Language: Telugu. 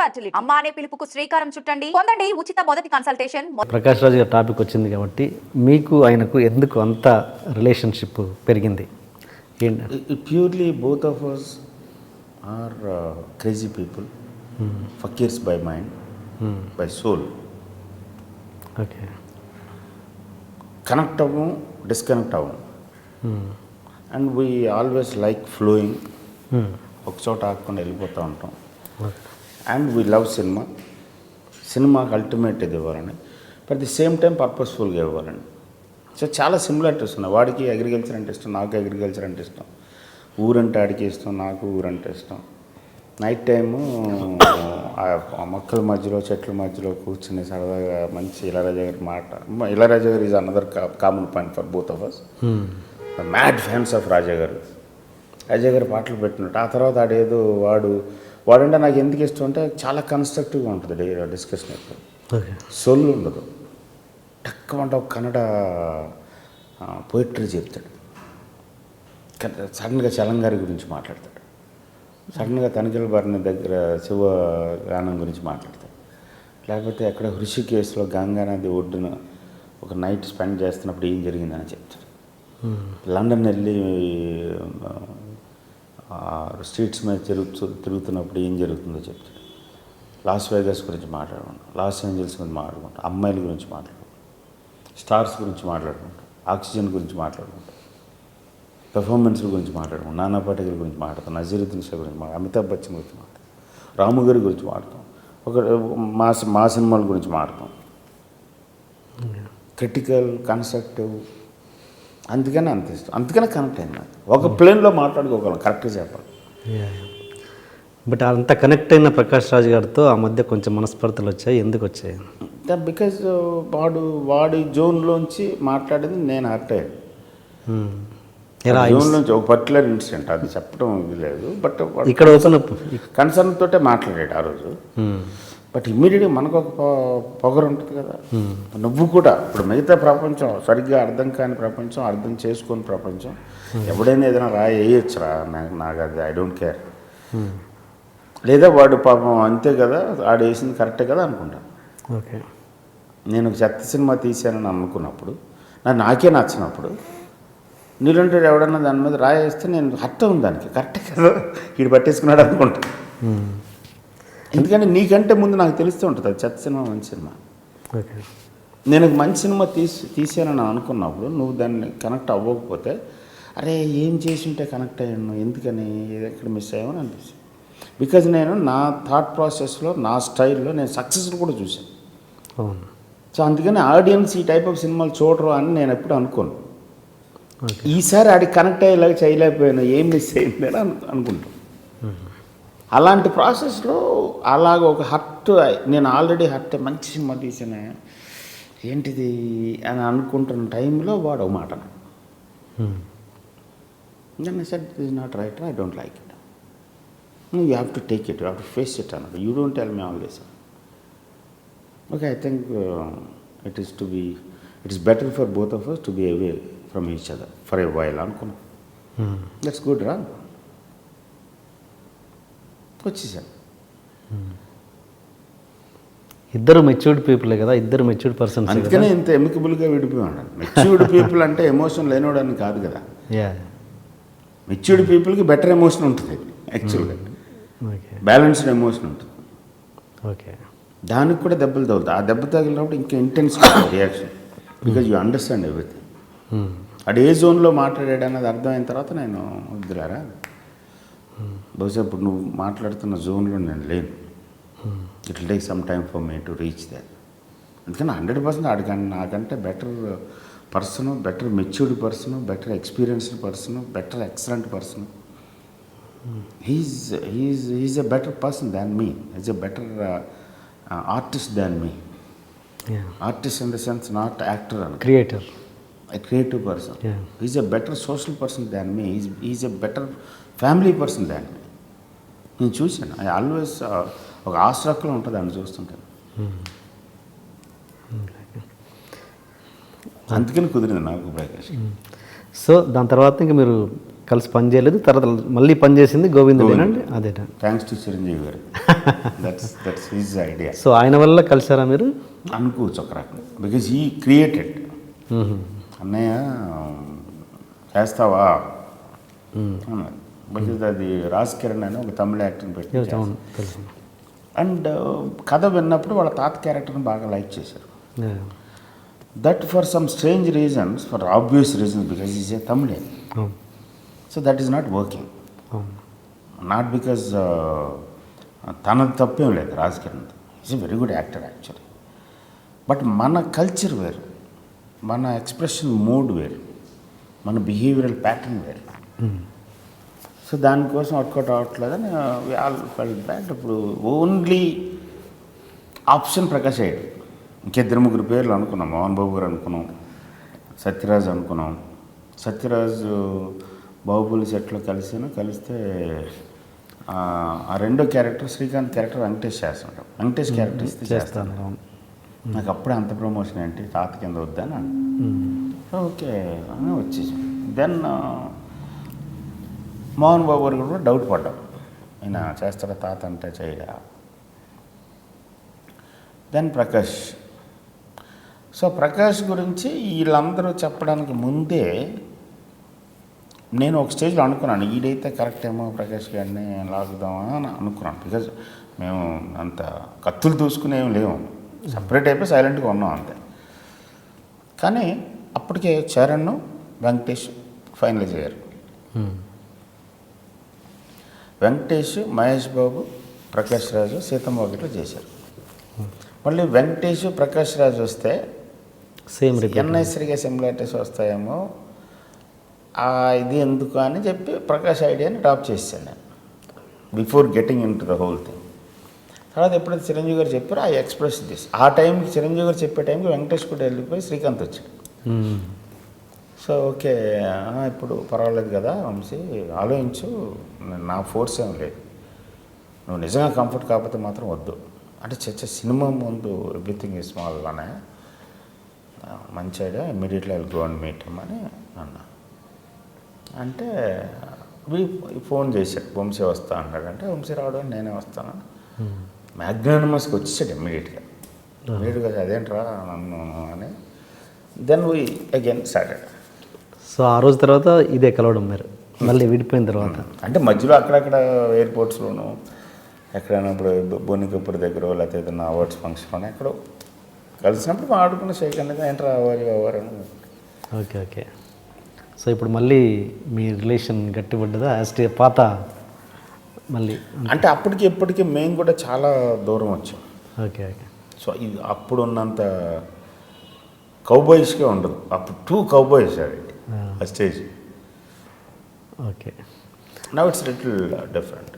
ఫర్టిలిటీ అమ్మ అనే పిలుపుకు శ్రీకారం చుట్టండి. పొందండి ఉచిత మొదటి కన్సల్టేషన్ ప్రకాష్ రాజు గారి టాపిక్ వచ్చింది కాబట్టి మీకు ఆయనకు ఎందుకు అంత రిలేషన్షిప్ పెరిగింది? both of us are uh, crazy people, fakirs by mind, by soul. Okay connect అవ్వం disconnect అవ్వం. And we always like flowing ఒక చోట ఆగకుండా వెళ్ళిపోతూ ఉంటాం. అండ్ వీ లవ్ సినిమా సినిమాకి అల్టిమేట్ ఇది ఇవ్వాలని బట్ ది సేమ్ టైం పర్పస్ఫుల్గా ఇవ్వాలని సో చాలా సిమిలారిటీస్ ఉన్నాయి. వాడికి అగ్రికల్చర్ అంటే ఇష్టం నాకు అగ్రికల్చర్ అంటే ఇష్టం. ఊరంటే ఆడికి ఇష్టం నాకు ఊరంటే ఇష్టం. నైట్ టైము ఆ మొక్కల మధ్యలో చెట్ల మధ్యలో కూర్చుని సరదాగా మంచి ఇళరాజా గారి మాట. Ilaiyaraaja garu is another common point for both of us mad fans of Raja garu. Raja garu పాటలు పెట్టినట్టు. ఆ తర్వాత ఆడేదో వాడు వాడంటే నాకు ఎందుకు ఇష్టం అంటే చాలా కన్స్ట్రక్టివ్గా ఉంటుంది డిస్కషన్ ఎక్కువ సొల్లు ఉండదు. తక్కువ అంటే ఒక కన్నడ పోయిటరీ చెప్తాడు. సడన్గా చలంగారి గురించి మాట్లాడతాడు. సడన్గా తనిఖీల భరణి దగ్గర శివ గానం గురించి మాట్లాడతాడు. లేకపోతే ఎక్కడ హృషికేశ్లో గంగా నది ఒడ్డున ఒక నైట్ స్పెండ్ చేస్తున్నప్పుడు ఏం జరిగిందని చెప్తాడు. లండన్ వెళ్ళి స్ట్రీట్స్ మీద తిరుగుతూ తిరుగుతున్నప్పుడు ఏం జరుగుతుందో చెప్తాడు. లాస్ వేగస్ గురించి మాట్లాడుకుంటాం. లాస్ ఏంజల్స్ గురించి మాట్లాడుకుంటాం. అమ్మాయిల గురించి మాట్లాడుకుంటాం. స్టార్స్ గురించి మాట్లాడుకుంటాం. ఆక్సిజన్ గురించి మాట్లాడుకుంటాం. పెర్ఫార్మెన్స్ గురించి మాట్లాడుకుంటాం. నానా పాటేకర్ గురించి మాట్లాడతాం. నజీరుద్దీన్ షా గురించి మాట్లాడతాం. అమితాబ్ బచ్చన్ గురించి మాట్లాడతాం. రాము గారి గురించి మాట్లాడతాం. ఒక మా మా సినిమాల గురించి మాట్లాడతాం. క్రిటికల్ కన్స్ట్రక్టివ్ అందుకని అంత ఇష్టం. అందుకనే కనెక్ట్ అయింది నాకు. ఒక ప్లేన్లో మాట్లాడుకోగలం కరెక్ట్గా చెప్పాలి. బట్ అంత కనెక్ట్ అయిన ప్రకాష్ రాజు గారితో ఆ మధ్య కొంచెం మనస్పర్ధలు వచ్చాయి. ఎందుకు వచ్చాయి? బికాజ్ వాడు వాడి జోన్లోంచి మాట్లాడింది నేను అయ్యాను. Hmm. జోన్లోంచి ఒక పర్టికులర్ ఇన్సిడెంట్ అది చెప్పడం ఇది లేదు. బట్ ఇక్కడ కన్సర్న్ తోటే మాట్లాడాడు ఆ రోజు. బట్ ఇమ్మీడియట్గా మనకు ఒక పొగరు ఉంటుంది కదా. నువ్వు కూడా ఇప్పుడు మిగతా ప్రపంచం సరిగ్గా అర్థం కాని ప్రపంచం అర్థం చేసుకోని ప్రపంచం ఎవడైనా ఏదైనా రాయి వేయొచ్చురా నాకు నాకు అది ఐ డోంట్ కేర్. లేదా వాడు పాపం అంతే కదా ఆడు వేసింది కరెక్టే కదా అనుకుంటాను ఓకే. నేను ఒక చెత్త సినిమా తీశానని అనుకున్నప్పుడు నా నాకే నచ్చినప్పుడు నీళ్ళంటే ఎవడన్నా దాని మీద రాయేస్తే నేను హర్ట్ ఉంది దానికి. కరెక్టే కదా. వీడు పట్టేసుకున్నాడు అనుకుంటా. ఎందుకంటే నీకంటే ముందు నాకు తెలుస్తూ ఉంటుంది అది చెత్త సినిమా మంచి సినిమా. నేను మంచి సినిమా తీసి తీసానని అనుకున్నప్పుడు నువ్వు దాన్ని కనెక్ట్ అవ్వకపోతే అరే ఏం చేసి ఉంటే కనెక్ట్ అయ్యాను ఎందుకని ఎక్కడ మిస్ అయ్యామని అనిపిస్తుంది. బికాజ్ నేను నా థాట్ ప్రాసెస్లో నా స్టైల్లో నేను సక్సెస్ కూడా చూశాను. అవును. సో అందుకని ఆడియన్స్ ఈ టైప్ ఆఫ్ సినిమాలు చూడరు అని నేను ఎప్పుడు అనుకోను. ఈసారి ఆడికి కనెక్ట్ అయ్యేలాగా చేయలేకపోయాను ఏం మిస్ అయింది అను అనుకుంటాను. అలాంటి ప్రాసెస్లో అలాగ ఒక హర్ట్ నేను ఆల్రెడీ హర్ట్ మంచి సినిమా తీసిన ఏంటిది అని అనుకుంటున్న టైంలో వాడు ఒక మాట నేను set is not right I don't like it you have to take it you have to face it అన్నాడు. You don't tell me all this okay I think it is to be it is better for both of us to be away from each other for a while అనుకున్నాం. దట్స్ గుడ్ రా వచ్చేసాను. ఇద్దరు మెచ్యూర్డ్ పీపులే కదా ఇద్దరు మెచ్యూర్డ్ పర్సన్స్ అందుకనే ఇంత ఎమికబుల్గా విడిపోయాడు. మెచ్యూర్డ్ పీపుల్ అంటే ఎమోషన్ లేనివాడని కాదు కదా. యా మెచ్యూర్డ్ పీపుల్కి బెటర్ ఎమోషన్ ఉంటుంది యాక్చువల్గా బ్యాలెన్స్డ్ ఎమోషన్ ఉంటుంది. ఓకే దానికి కూడా దెబ్బలు తగులుతాయి. ఆ దెబ్బ తగిలినప్పుడు ఇంకా intense reaction because you understand everything అడు ఏ జోన్లో మాట్లాడాడు అన్నది అర్థమైన తర్వాత నేను వద్దులారా బహుశా ఇప్పుడు నువ్వు మాట్లాడుతున్న జోన్లో నేను లేను. It will take some time for me to reach that అందుకని హండ్రెడ్ పర్సెంట్ ఆడికంటే నాకంటే better person better matured person better experienced person better excellent person he is he is he is a better person than me is a better artist than me artist in the sense not actor అని creator a creative person. Yeah. He's a better social person than me. He's, he's a better family person than me. నేను చూశాను. ఐ ఆల్వేస్ ఒక ఆశ్రక్లో ఉంటుంది అని చూస్తుంటాను. అందుకని కుదిరింది నాకు ప్రకాష్. సో దాని తర్వాత ఇంకా మీరు కలిసి పని చేయలేదు. తర్వాత మళ్ళీ పని చేసింది గోవిందుడేనండి అదేనా? Thanks to Chiranjeevi garu. That's that's his idea so ఆయన వల్ల కలిసారా మీరు? అనుకోవచ్చు ఒక రకంగా. బికాజ్ ఈ క్రియేటెడ్. అన్నయ్య చేస్తావా? బికాజ్ అది రాజ్ కిరణ్ అని ఒక తమిళ యాక్టర్ని పెట్టి అండ్ కథ విన్నప్పుడు వాళ్ళ తాత క్యారెక్టర్ని బాగా లైక్ చేశారు. That for some strange reasons for obvious reasons because is a తమిళే so that is not working not because తనది తప్పేం లేదు Raj Kiran is a very good actor actually but మన కల్చర్ వేరు. మన ఎక్స్ప్రెషన్ మూడ్ వేరు. మన బిహేవియరల్ ప్యాటర్న్ వేరు. సో దానికోసం వర్కౌట్ అవ్వట్లేదని ఆల్ ఫెల్ బ్యాడ్ ఇప్పుడు ఓన్లీ ఆప్షన్ ప్రకాష్ అయ్యాడు. ఇంకిద్దరు ముగ్గురు పేర్లు అనుకున్నాం. మోహన్ బాబు గారు అనుకున్నాం. సత్యరాజ్ అనుకున్నాం. సత్యరాజ్ బాహుబలి సెట్లో కలిసాను. కలిస్తే ఆ రెండో క్యారెక్టర్ శ్రీకాంత్ క్యారెక్టర్ వెంకటేష్ చేస్తున్నాడు వెంకటేష్ క్యారెక్టర్ ఇస్తే చేస్తాను. చేస్తాను అవును. నాకు అప్పుడే అంత ప్రమోషన్ ఏంటి? తాత కింద వద్దని. ఓకే అని వచ్చేసి. దెన్ మోహన్ బాబు గారు కూడా డౌట్ పడ్డాం. ఈయన చేస్తాడా తాత అంటే చేయడా? దెన్ ప్రకాష్. సో ప్రకాష్ గురించి వీళ్ళందరూ చెప్పడానికి ముందే నేను ఒక స్టేజ్లో అనుకున్నాను ఈడైతే కరెక్ట్ ఏమో ప్రకాష్ గారిని లాగుదామా అని అనుకున్నాను. బికాజ్ మేము అంత కత్తులు దూసుకుని ఏం లేవు. సపరేట్ అయిపోయి సైలెంట్గా ఉన్నాం అంతే. కానీ అప్పటికే చరణ్ వెంకటేష్ ఫైనలైజ్ అయ్యారు. మ్మ్. వెంకటేష్ మహేష్ బాబు ప్రకాష్ రాజు సీతమ్మ ఒకటిలో చేశారు. మళ్ళీ వెంకటేష్ ప్రకాష్ రాజు వస్తే సేమ్ ఎన్ఐసరిగా సిమిలారిటీస్ వస్తాయేమో ఆ ఇది ఎందుకు అని చెప్పి ప్రకాష్ ఐడియాని డ్రాప్ చేశాను నేను. Before getting in to the whole thing తర్వాత ఎప్పుడైతే చిరంజీవి గారు చెప్పారో ఆ ఎక్స్ప్రెస్ దిస్. ఆ టైంకి చిరంజీవి గారు చెప్పే టైంకి వెంకటేష్ కూడా వెళ్ళిపోయి శ్రీకాంత్ వచ్చాడు. So okay. ఇప్పుడు పర్వాలేదు కదా వంశీ ఆలోచించు. నా ఫోర్స్ ఏం లేదు. నువ్వు నిజంగా కంఫర్ట్ కాకపోతే మాత్రం వద్దు. అంటే చచ్చ సినిమా ముందు ఎవ్రీథింగ్ స్మాల్ అనే మంచి idea immediately I go and meet అని అన్నా. అంటే ఫోన్ చేశాడు. వంశీ వస్తా అన్నాడు అంటే వంశీ రావడం నేనే వస్తాను. మ్యాగ్నానమస్కి వచ్చేసాడు ఇమ్మీడియట్గా ఇమ్మీడియట్గా అదేంట్రా నన్ను అని. Then we again started so ఆ రోజు తర్వాత ఇదే కలవడం మీరు. మళ్ళీ విడిపోయిన తర్వాత. అంటే మధ్యలో అక్కడక్కడ ఎయిర్పోర్ట్స్లోను ఎక్కడైనా ఇప్పుడు బొన్నికప్పుడు దగ్గర లేకపోతే ఏదైనా అవార్డ్స్ ఫంక్షన్లోనే ఎక్కడో కలిసినప్పుడు మాట్లాడుకున్న షేక్ అనేది ఏంటర్ అవ్వాలి అవ్వాలి అని ఓకే ఓకే. సో ఇప్పుడు మళ్ళీ మీ రిలేషన్ గట్టిపడ్డదా? యాజ్ పాత మళ్ళీ అంటే అప్పటికి ఇప్పటికి మేము కూడా చాలా దూరం వచ్చాం. Okay okay. సో ఇది అప్పుడు ఉన్నంత కౌబాయిస్గా ఉండదు. అప్పుడు టూ కౌబాయిస్ అది ఆ. Stage okay. Now it's little different